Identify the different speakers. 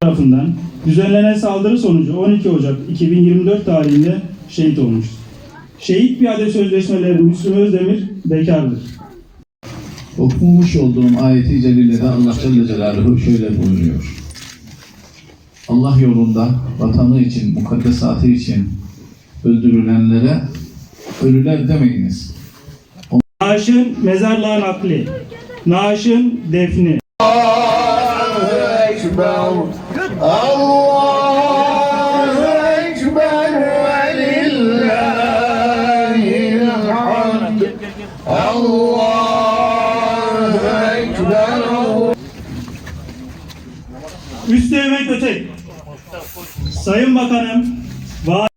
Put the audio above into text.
Speaker 1: tarafından düzenlenen saldırı sonucu 12 Ocak 2024 tarihinde şehit olmuştur. Şehit piyade sözleşmeleri Müslüm Özdemir bekardır.
Speaker 2: Okumuş olduğum ayeti celilede Allah Celle Celaluhu şöyle buyuruyor. Allah yolunda vatanı için, mukaddesatı için öldürülenlere ölüler demeyiniz.
Speaker 1: On Naaşın mezarlığa nakli, naaşın defni.
Speaker 3: Allahu Ekber, Allahu Ekber ve lillahil. Allah
Speaker 1: Üst devlet ötek. Sayın Bakanım,